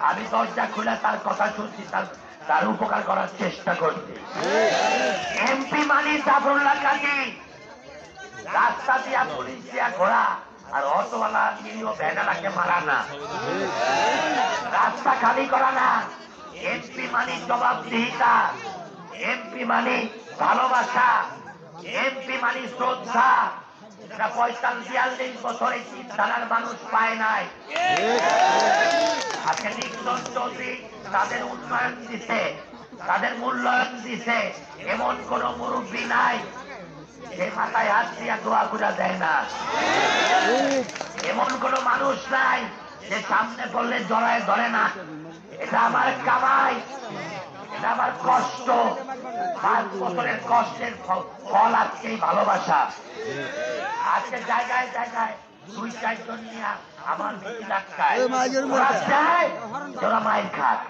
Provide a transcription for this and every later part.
আমি দরজা খুলে তার কথা শুনছি, তার তার উপকার করার চেষ্টা করছি। এমপি মানি জাফরুল্লাহ কাজী রাস্তা দিয়া পুলিশ দিয়া ঘোড়া আর অটোওয়ালা নিরীহ ভ্যানালাকে মারা না। রাস্তা খালি করা না। এমপি মানি জবাবদিহিতা। এমপি মানি ভালোবাসা। এমপি মানি শ্রদ্ধা। পঁয়তাল্লিশ বিয়াল্লিশ বছরে চিন্তানার মানুষ পায় নাই। আজকে নিক্সন চৌধুরী তাদের উন্নয়ন দিছে, তাদের মূল্যায়ন দিছে, এমন কোন মুরব্বী নাই সে মাথায় হাত দিয়া দোয়া গুজা দেয় না। এমন কোন মানুষ নাই যে সামনে পড়লে জড়ায় ধরে না। এটা আমার কামাই, এটা আমার কষ্ট। পাঁচ বছরের কষ্টের ফল আজকে এই ভালোবাসা। আজকে জায়গায় জায়গায় দুই চারজন নিয়ে আমার বেশি ডাক্তায়। ওরা মায়ের খাক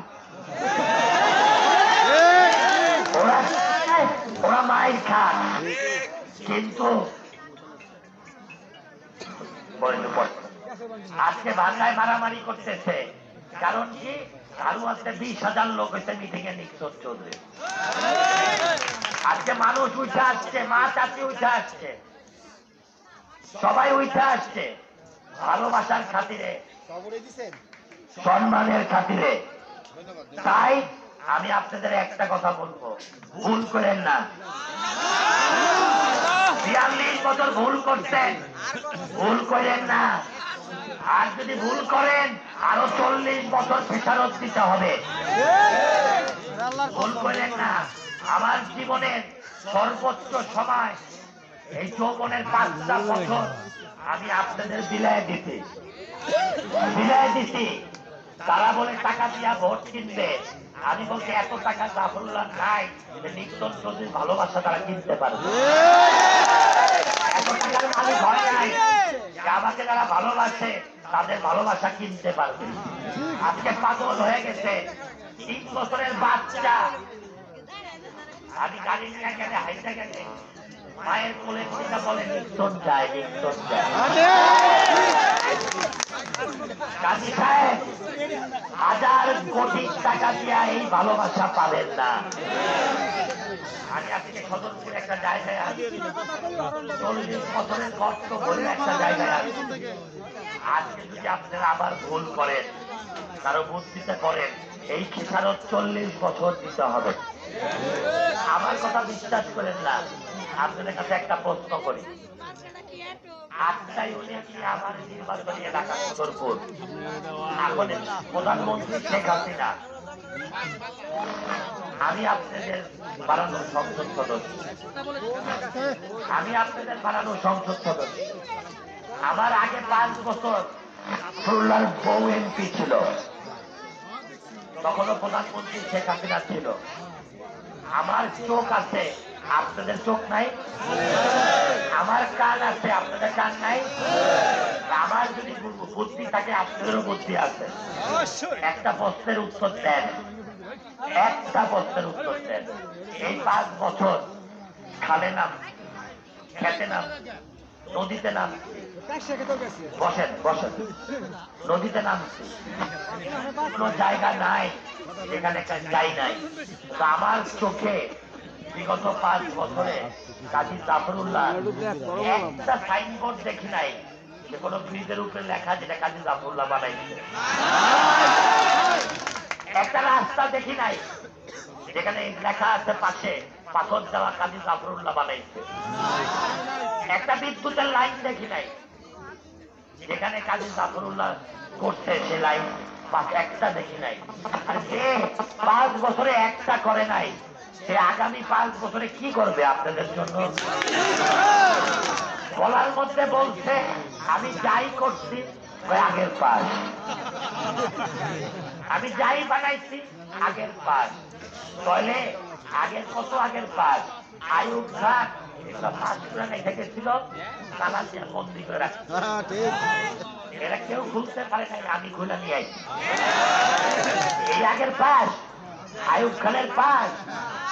ওরা ওরা মায়ের খাক কিন্তু আজকে বাংলায় মারামারি করতেছে। কারণ কি? আরও আজকে বিশ হাজার লোক হয়েছে মিটিং এ নিকশন চৌধুরী। আজকে মানুষ উঠে আসছে মা চাচি উঠে আসছে। সবাই উঠে আসছে। ভালোবাসার খাতিরে। সম্মানের খাতিরে। তাই আমি আপনাদের একটা কথা বলব। ভুল করেন না। বিয়াল্লিশ বছর ভুল করছেন। ভুল করেন না। আর যদি ভুল করেন আরও চল্লিশ বছর ফেসারত দিতে হবে। ভুল করেন না। আমার জীবনের সর্বোচ্চ সময় এই যৌবনের পাঁচটা বছর আমি আপনাদের বিলায় দিতে। বিলায় দিছি তারা বলে, টাকা দিয়া ভোট কিনবে। আমি বলছি, এত টাকা জাফরুল্লাহ নাই যে নিক্সন চৌধুরীর ভালোবাসা তারা কিনতে পারবে। এত টাকার মালিক হয় নাই আমাকে যারা ভালোবাসে, তাদের ভালোবাসা কিনতে পারবে। আজকে পাগল হয়ে গেছে। তিন বছরের বাচ্চা। আমি গাড়ি নিয়ে গেলে হাইতে গেলে মায়ের কোলে বলে নিক্সন যায় নিক্সন যায়। কাজী সাহেব হাজার কোটি টাকা দিয়া এই ভালোবাসা পাবেন না। আমি আজকে সদরপুর একটা জায়গায় আছি। চল্লিশ বছরের কষ্ট বলে একটা জায়গায় আছি। আজকে যদি আপনারা আবার ভুল করেন কারও বুদ্ধিতে করেন এই খেসারত চল্লিশ বছর দিতে হবে। আমার কথা বিশ্বাস করেন না। আপনাদের কাছে একটা প্রশ্ন করি। প্রধানমন্ত্রী শেখ হাসিনা। আমি আপনাদের বানানো সংসদ সদস্য। আমি আপনাদের বানানো সংসদ সদস্য। আমার আগে পাঁচ বছর খুলনার বউ এমপি ছিল। তখনও প্রধানমন্ত্রী শেখ হাসিনা ছিল। আমার চোখ আছে আপনাদের চোখ নাই? আমার কান আছে আপনাদের কান নাই? আমার যদি বুদ্ধি থাকে আপনাদেরও বুদ্ধি আছে। একটা প্রশ্নের উত্তর দেন। একটা প্রশ্নের উত্তর দেন। এই পাঁচ বছর খালে নাম খেতে নাম নদীতে নাম। বসেন বসেন। নদীতে নামছি কোনো জায়গা নাই যেখানে একটা যাই নাই। তো আমার চোখে বিগত পাঁচ বছরে কাজী জাফরুল্লাহ একটা সাইনবোর্ড দেখি নাই যে কোনো ব্রিজের উপরে লেখা যেটা কাজী জাফরুল্লাহ বানাইছে একটা রাস্তা দেখি নাই যেখানে লেখা আছে পাশে পাথর দেওয়া কাজী জাফরুল্লাহ বানাইছে। একটা বিদ্যুতের লাইন দেখি নাই? যেখানে কাজী জাফরুল্লাহ করছে সে লাইন একটা দেখি নাই। আর যে পাঁচ বছরে একটা করে নাই, সে আগামী পাঁচ বছরে কি করবে আপনাদের জন্য? গলার মধ্যে বলছে, আমি যাই করছি আগের পাশ আমি যাই বানাইছি আগের পাশ তাহলে আগের কত আগের পাশ আয়ুব এগুলো পাঁচ করে রাখছে এরা কেউ খুলতে পারে না আমি খুলে নিয়ে এই আগের পাশ আয়ুব খানের পাশ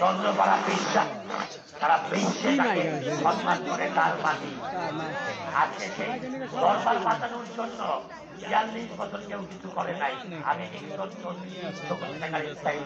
চন্দ্রপাড়া বিশ্বাস তারা বিশ্বে তাকে সম্মান করে তার পাতি আজকে সেই দরবার পাতানোর জন্য বিয়াল্লিশ বছর কেউ কিছু করে নাই। আমি কিন্তু চল্লিশ টাকার স্থায়ী